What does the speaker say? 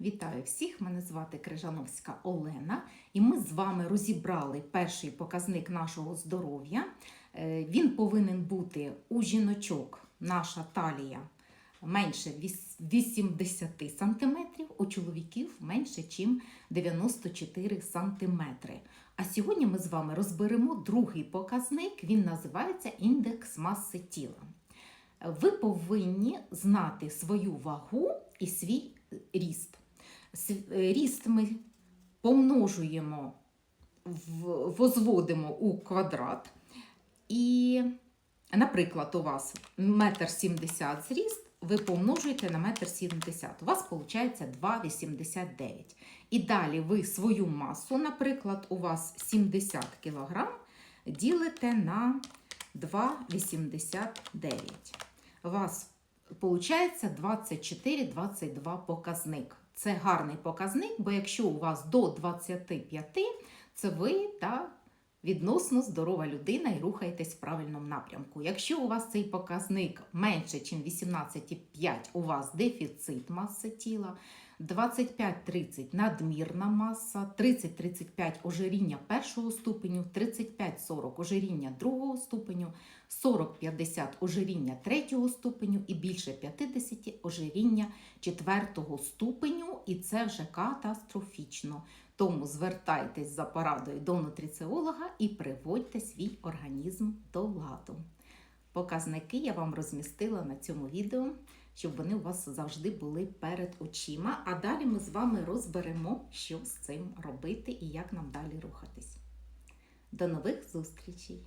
Вітаю всіх! Мене звати Крижановська Олена, і ми з вами розібрали перший показник нашого здоров'я. Е, Він повинен бути у жіночок, наша талія менше 80 см, у чоловіків менше, ніж 94 см. А сьогодні ми з вами розберемо другий показник. Він називається індекс маси тіла. Ви повинні знати свою вагу і свій ріст. Е, Ріст ми помножуємо, возводимо у квадрат. І, наприклад, у вас 1,70 м зріст, ви помножуєте на 1,70 м. У вас виходить 2,89. І далі ви свою масу, наприклад, у вас 70 кг, ділите на 2,89. У вас виходить 24-22 показник. Це гарний показник, бо якщо у вас до 25, це ви та відносно здорова людина і рухаєтесь в правильному напрямку. Якщо у вас цей показник менше, ніж 18,5, у вас дефіцит маси тіла, 25-30 надмірна маса, 30-35 ожиріння першого ступеню, 35-40 ожиріння другого ступеню, 40-50 ожиріння третього ступеню і більше 50 ожиріння четвертого ступеню, і це вже катастрофічно. Тому звертайтесь за порадою до нутриціолога і приводьте свій організм до ладу. Показники я вам розмістила на цьому відео, щоб вони у вас завжди були перед очима. А далі ми з вами розберемо, що з цим робити і як нам далі рухатись. До нових зустрічей!